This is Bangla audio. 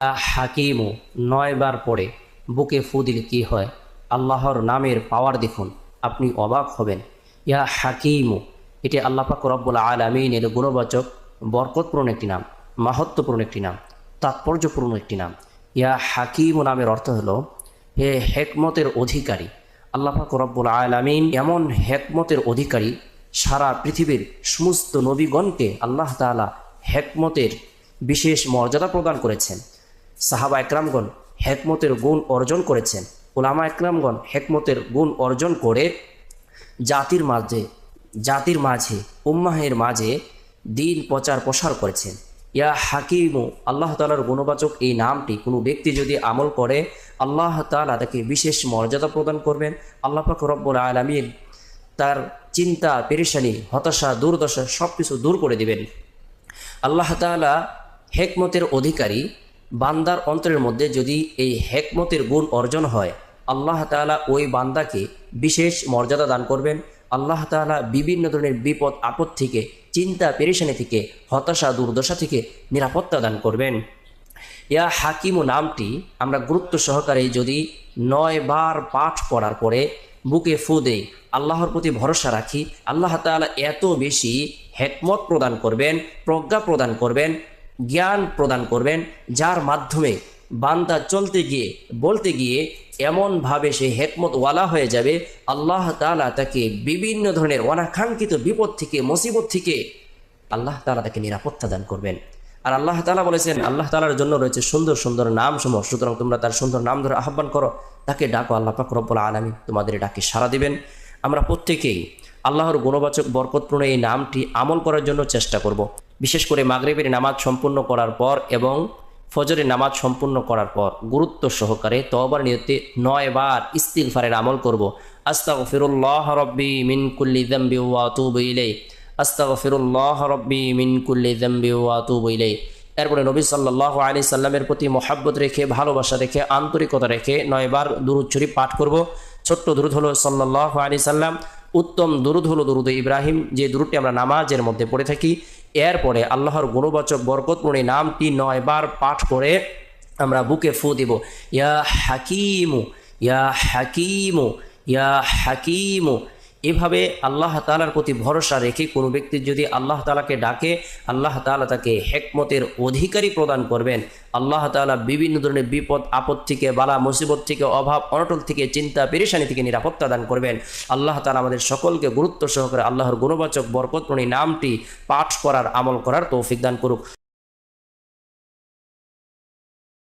হাকিমু নয়বার পরে বুকে ফু দিলে কী হয়? আল্লাহর নামের পাওয়ার দেখুন, আপনি অবাক হবেন। ইয়া হাকিমু, এটি আল্লাহ পাক রব্বুল আলমিনের গুণবাচক, বরকতপূর্ণ একটি নাম মাহাত্মপূর্ণ একটি নাম, তাৎপর্যপূর্ণ একটি নাম। ইয়া হাকিমু নামের অর্থ হলো, হে হেকমতের অধিকারী। আল্লাহ পাক রব্বুল আলমিন এমন হেকমতের অধিকারী, সারা পৃথিবীর সমস্ত নবীগণকে আল্লাহ তাআলা হেকমতের বিশেষ মর্যাদা প্রদান করেছেন। সাহাবা একরামগণ হেকমতের গুণ অর্জন করেছেন। ওলামা একরামগণ হেকমতের গুণ অর্জন করে জাতির মাঝে জাতির মাঝে, উম্মাহের মাঝে দিন প্রচার প্রসার করেছেন। ইয়া হাকিমু, আল্লাহ তালার গুণবাচক এই নামটি। কোনো ব্যক্তি যদি আমল করে, আল্লাহ তালা তাকে বিশেষ মর্যাদা প্রদান করবেন। আল্লাহ পাক রব্বুল আলমিন তার চিন্তা, পেরেশানি, হতাশা, দুর্দশা সব কিছু দূর করে দিবেন। আল্লাহ তাআলা হেকমতের অধিকারী বান্দার অন্তরের মধ্যে যদি এই হেকমতের গুণ অর্জন হয়, আল্লাহ তাআলা ওই বান্দাকে বিশেষ মর্যাদা দান করবেন। আল্লাহ তাআলা বিভিন্ন ধরনের বিপদ, আপদ থেকে, চিন্তা, পেরেশানি থেকে, হতাশা, দুর্দশা থেকে নিরাপত্তা দান করবেন। ইয়া হাকিমু নামটি আমরা গুরুত্ব সহকারে যদি নয় বার পাঠ পড়ার পরে বুকে ফু দেই, আল্লাহর প্রতি ভরসা রাখি, আল্লাহ তাআলা এত বেশি হেকমত প্রদান করবেন, প্রজ্ঞা প্রদান করবেন জ্ঞান প্রদান করবেন, যার মাধ্যমে বান্দা চলতে গিয়ে, বলতে গিয়ে এমনভাবে সে হেকমত ওয়ালা হয়ে যাবে। আল্লাহ তালা তাকে বিভিন্ন ধরনের অনাকাঙ্ক্ষিত বিপদ থেকে, মুসিবত থেকে আল্লাহ তালা তাকে নিরাপত্তা দান করবেন। আর আল্লাহ তালা বলেছেন, আল্লাহ তালার জন্য রয়েছে সুন্দর সুন্দর নাম সমূহ সুতরাং তোমরা তার সুন্দর নাম ধরে আহ্বান করো। তাকে ডাকো, আল্লাহ পাক রব্বুল আলামিন তোমাদের ডাকে সাড়া দিবেন। আমরা প্রত্যেকেই আল্লাহর গুণবাচক বরকতপূর্ণ এই নামটি আমল করার জন্য চেষ্টা করব। বিশেষ করে মাগরিবের নামাজ সম্পূর্ণ করার পর এবং ফজরের নামাজ সম্পূর্ণ করার পর গুরুত্ব সহকারে তবার নিয়তে নয় বার ইস্তিগফারের আমল করব। আস্তাগফিরুল্লাহ রব্বি মিন কুল্লি যামবি ওয়া আতুবু ইলাই আস্তাগফিরুল্লাহ রব্বি মিন কুল্লি যামবি ওয়া আতুবু ইলাই এরপরে নবী সাল্লাহ আলী সাল্লামের প্রতি মহাব্বত রেখে, ভালোবাসা রেখে, আন্তরিকতা রেখে নয়বার দুরুদ পাঠ করব। ছোট্ট দুরুদ হলো সাল্লাহ আলী সাল্লাম উত্তম দুরুদ হল দুরুদ ইব্রাহিম, যে দুরুদটি আমরা নামাজের মধ্যে পড়ে থাকি। এরপরে আল্লাহর গুণবাচক বরকতপূর্ণ এই নামটি নয়বার পাঠ করে আমরা বুকে ফু দিব। ইয়া হাকিমু ইয়া হাকিমু ইয়া হাকিমু এভাবে আল্লাহ তালার প্রতি ভরসা রেখে কোনো ব্যক্তি যদি আল্লাহ তালাকে ডাকে, আল্লাহ তালা তাকে হেকমতের অধিকারী প্রদান করবেন। আল্লাহ তালা বিভিন্ন ধরনের বিপদ, আপদ থেকে বালা, মুসিবত থেকে অভাব অনটল থেকে চিন্তা, পেরেশানি থেকে নিরাপত্তা দান করবেন। আল্লাহ তালা আমাদের সকলকে গুরুত্ব সহকারে আল্লাহর গুণবাচক বরকতপ্রণী নামটি পাঠ করার আমল করার তৌফিক দান করুক।